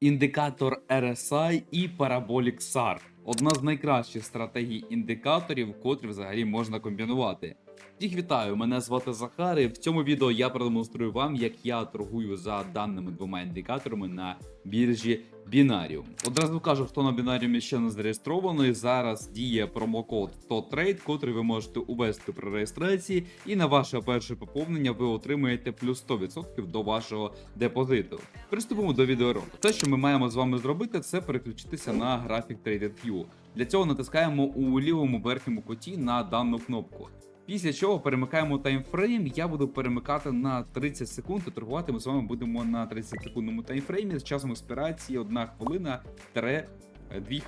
Індикатор RSI і Parabolic SAR – одна з найкращих стратегій індикаторів, котрі взагалі можна комбінувати. Всіх вітаю, мене звати Захар, і в цьому відео я продемонструю вам, як я торгую за даними двома індикаторами на біржі Binarium. Одразу кажу, хто на Binarium ще не зареєстрований. Зараз діє промокод TOTRADE, котрий ви можете увести при реєстрації, і на ваше перше поповнення ви отримаєте плюс 100% до вашого депозиту. Приступимо до відеоролику. Те, що ми маємо з вами зробити, це переключитися на графік TradingView. Для цього натискаємо у лівому верхньому куті на дану кнопку. Після чого перемикаємо таймфрейм. Я буду перемикати на 30 секунд. і Торгувати ми з вами будемо на 30 секундному таймфреймі з часом експірації 1 хвилина 2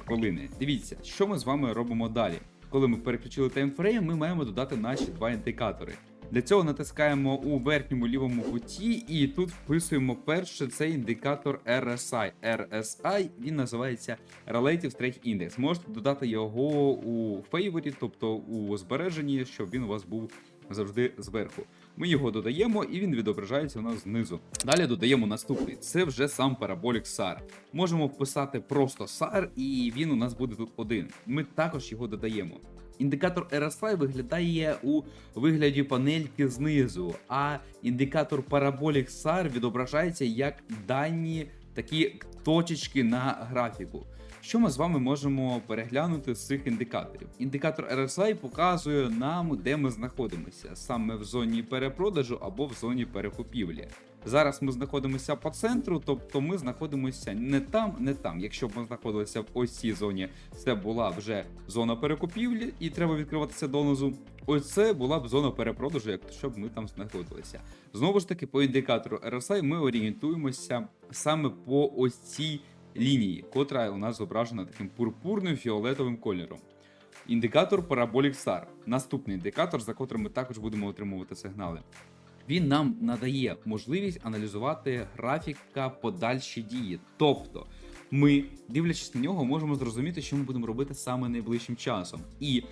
хвилини. Дивіться, що ми з вами робимо далі. Коли ми переключили таймфрейм, ми маємо додати наші два індикатори. Для цього натискаємо у верхньому лівому куті, і тут вписуємо перше це індикатор RSI. RSI він називається Relative Strength Index. Можете додати його у фейворі, тобто у збереженні, щоб він у вас був завжди зверху. Ми його додаємо, і він відображається у нас знизу. Далі додаємо наступний. Це вже сам Parabolic SAR. Можемо вписати просто SAR, і він у нас буде тут один. Ми також його додаємо. Індикатор RSI виглядає у вигляді панельки знизу, а індикатор Parabolic SAR відображається як дані такі точечки на графіку. Що ми з вами можемо переглянути з цих індикаторів? Індикатор RSI показує нам, де ми знаходимося, саме в зоні перепродажу або в зоні перекупівлі. Зараз ми знаходимося по центру, тобто ми знаходимося не там, не там. Якщо б ми знаходилися в ось цій зоні, це була вже зона перекупівлі, і треба відкриватися донизу. Ось це була б зона перепродажу, якщо б ми там знаходилися. Знову ж таки, по індикатору RSI ми орієнтуємося саме по ось цій лінії, котра у нас зображена таким пурпурним фіолетовим кольором. Індикатор Parabolic SAR. Наступний індикатор, за котрим ми також будемо отримувати сигнали. Він нам надає можливість аналізувати графіка подальші дії. Тобто, ми, дивлячись на нього, можемо зрозуміти, що ми будемо робити саме найближчим часом. І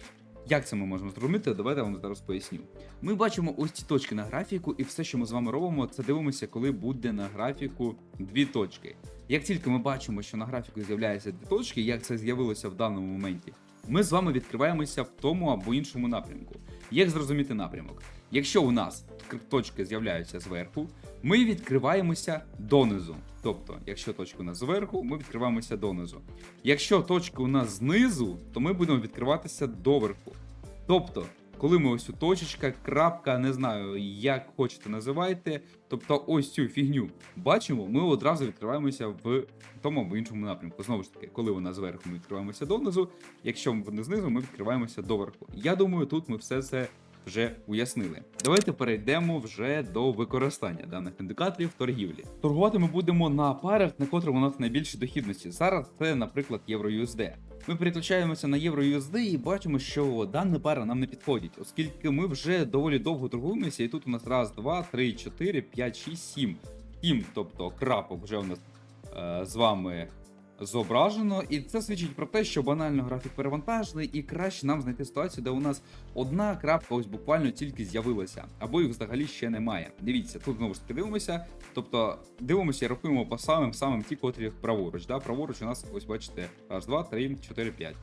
як це ми можемо зрозуміти? Давайте я вам зараз поясню. Ми бачимо ось ці точки на графіку, і все, що ми з вами робимо, це дивимося, коли буде на графіку дві точки. Як тільки ми бачимо, що на графіку з'являються дві точки, як це з'явилося в даному моменті, ми з вами відкриваємося в тому або іншому напрямку. Як зрозуміти напрямок? Якщо у нас точки з'являються зверху, ми відкриваємося донизу. Тобто, якщо точка у нас зверху, ми відкриваємося донизу. Якщо точка у нас знизу, то ми будемо відкриватися доверху. Тобто, коли ми ось цю точечка, крапка, не знаю, як хочете називайте, тобто ось цю фігню бачимо, ми одразу відкриваємося в тому або іншому напрямку. Знову ж таки, коли вона зверху, ми відкриваємося донизу. Якщо вона знизу, ми відкриваємося доверху. Я думаю, тут ми все це вже уяснили. Давайте перейдемо вже до використання даних індикаторів торгівлі. Торгувати ми будемо на парах, на котрих у нас найбільші дохідності. Зараз це, наприклад, євро-USD. Ми переключаємося на євро-USD і бачимо, що дана пара нам не підходить, оскільки ми вже доволі довго торгуємося, і тут у нас раз, два, три, чотири, п'ять, шість, сім. Сім, тобто крапок вже у нас е, з вами зображено, і це свідчить про те, що банально графік перевантажений, і краще нам знайти ситуацію, де у нас одна крапка ось буквально тільки з'явилася, або їх взагалі ще немає. Дивіться, тут знову ж таки дивимося. Тобто дивимося і рахуємо по самим самим ті, котрі праворуч. Да? Праворуч у нас ось бачите, раз, два, три, чотири, п'ять.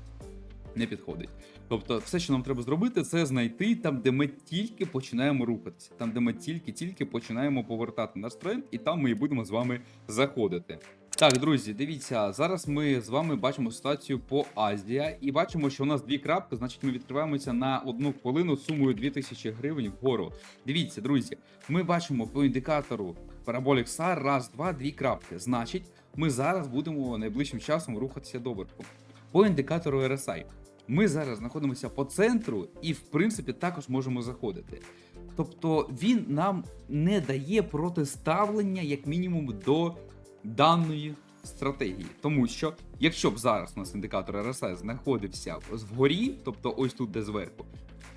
Не підходить. Тобто, все, що нам треба зробити, це знайти там, де ми тільки починаємо рухатися, там, де ми тільки-тільки починаємо повертати наш тренд, і там ми і будемо з вами заходити. Так, друзі, дивіться, зараз ми з вами бачимо ситуацію по Азія і бачимо, що у нас дві крапки, значить ми відкриваємося на одну хвилину сумою 2000 гривень вгору. Дивіться, друзі, ми бачимо по індикатору Parabolic SAR раз, два, дві крапки. Значить, ми зараз будемо найближчим часом рухатися доверху. По індикатору RSI. Ми зараз знаходимося по центру і, в принципі, також можемо заходити. Тобто він нам не дає протиставлення, як мінімум, до даної стратегії. Тому що, якщо б зараз у нас індикатор RSI знаходився вгорі, тобто ось тут, де зверху,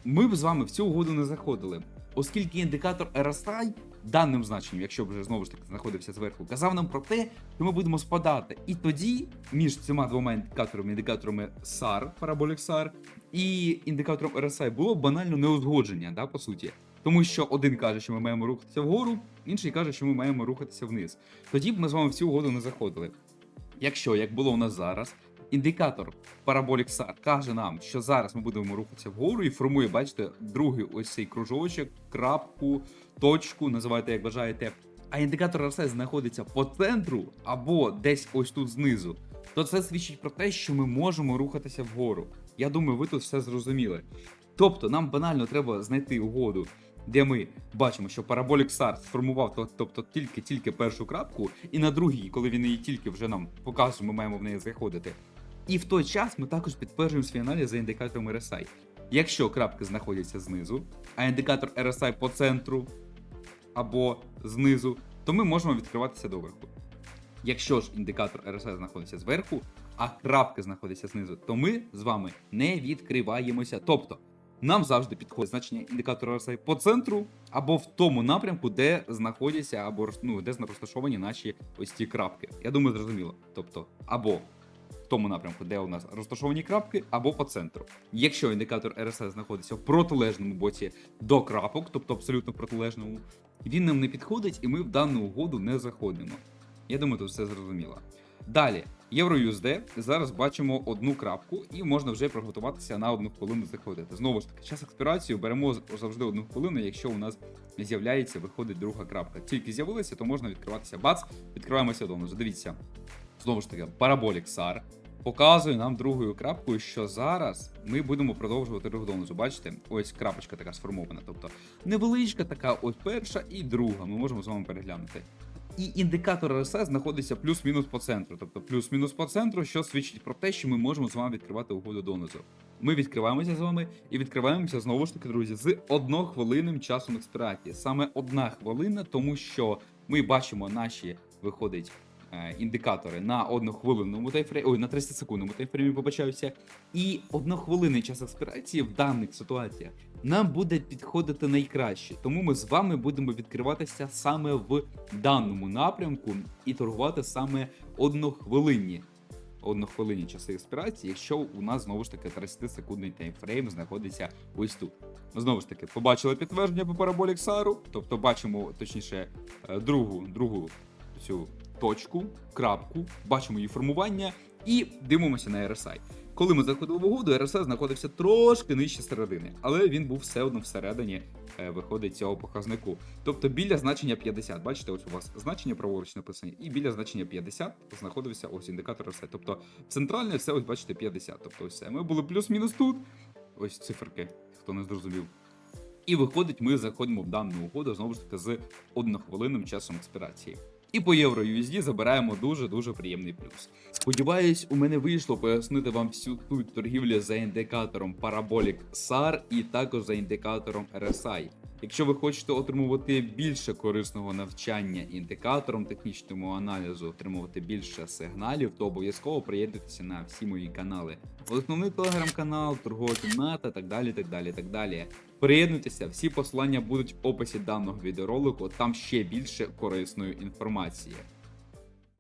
ми б з вами в цю угоду не заходили. Оскільки індикатор RSI даним значенням, якщо б вже знову ж таки знаходився зверху, казав нам про те, що ми будемо спадати. І тоді між цими двома індикаторами, індикаторами SAR, Parabolic SAR, і індикатором RSI було банально неузгодження, да, по суті. Тому що один каже, що ми маємо рухатися вгору, інший каже, що ми маємо рухатися вниз. Тоді б ми з вами в цю угоду не заходили. Якщо, як було у нас зараз, індикатор Parabolic SAR каже нам, що зараз ми будемо рухатися вгору і формує, бачите, другий ось цей кружочок, крапку, точку, називайте як бажаєте. А індикатор RSI знаходиться по центру або десь ось тут знизу, то це свідчить про те, що ми можемо рухатися вгору. Я думаю, ви тут все зрозуміли. Тобто, нам банально треба знайти угоду, де ми бачимо, що Parabolic SAR сформував тобто тільки-тільки першу крапку, і на другій, коли він її тільки вже нам показує, ми маємо в неї заходити. І в той час ми також підтверджуємо свій аналіз за індикатором RSI. Якщо крапки знаходяться знизу, а індикатор RSI по центру або знизу, то ми можемо відкриватися доверху. Якщо ж індикатор RSI знаходиться зверху, а крапки знаходяться знизу, то ми з вами не відкриваємося. Тобто, нам завжди підходить значення індикатора RSI по центру або в тому напрямку, де знаходяться, або ну, де розташовані наші ось ці крапки. Я думаю, зрозуміло. Тобто, або в тому напрямку, де у нас розташовані крапки, або по центру. Якщо індикатор RSI знаходиться в протилежному боці до крапок, тобто абсолютно протилежному, він нам не підходить, і ми в дану угоду не заходимо. Я думаю, тут все зрозуміло. Далі, EURUSD, зараз бачимо одну крапку, і можна вже приготуватися на одну хвилину заходити. Знову ж таки, час експірації беремо завжди одну хвилину, якщо у нас з'являється, виходить друга крапка. Тільки з'явилася, то можна відкриватися. Бац, відкриваємося донизу. Дивіться, знову ж таки, Parabolic SAR показує нам другою крапкою, що зараз ми будемо продовжувати рух донизу. Бачите, ось крапочка така сформована. Тобто невеличка така, ось перша і друга. Ми можемо з вами переглянути. І індикатор RSI знаходиться плюс-мінус по центру, тобто плюс-мінус по центру, що свідчить про те, що ми можемо з вами відкривати угоду донизу. Ми відкриваємося з вами і відкриваємося знову ж таки, друзі, з однохвилинним часом експірації. Саме одна хвилина, тому що ми бачимо наші виходить. е, Індикатори на однохвилинному тайфреймі, ой, на 30 секундному тайфреймі, побачаюся. І однохвилинний час експірації в даних ситуаціях нам буде підходити найкраще. Тому ми з вами будемо відкриватися саме в даному напрямку і торгувати саме однохвилинні. Однохвилинні часи експірації, якщо у нас знову ж таки 30-секундний таймфрейм знаходиться ось тут. Знову ж таки, побачили підтвердження по параболік Сару, тобто бачимо точніше е, другу, другу цю точку, крапку, бачимо її формування і дивимося на RSI. Коли ми заходили в угоду, RSI знаходився трошки нижче середини, але він був все одно всередині, е, виходить цього показнику. Тобто біля значення 50. Бачите, ось у вас значення праворуч написані, і біля значення 50 знаходився ось індикатор RSI. Тобто центральне все, ось бачите, 50. Тобто ось це. Ми були плюс-мінус тут. Ось циферки, хто не зрозумів. І виходить, ми заходимо в дану угоду знову ж таки з однохвилинним часом експірації. І по євро USD забираємо дуже дуже приємний плюс. Сподіваюсь, у мене вийшло пояснити вам всю суть торгівлі за індикатором Parabolic SAR і також за індикатором RSI. Якщо ви хочете отримувати більше корисного навчання індикатором технічному аналізу, отримувати більше сигналів, то обов'язково приєднуйтеся на всі мої канали. Основний телеграм-канал, торгова кімната, так далі, так далі, так далі. Приєднуйтеся, всі посилання будуть в описі даного відеоролику, там ще більше корисної інформації.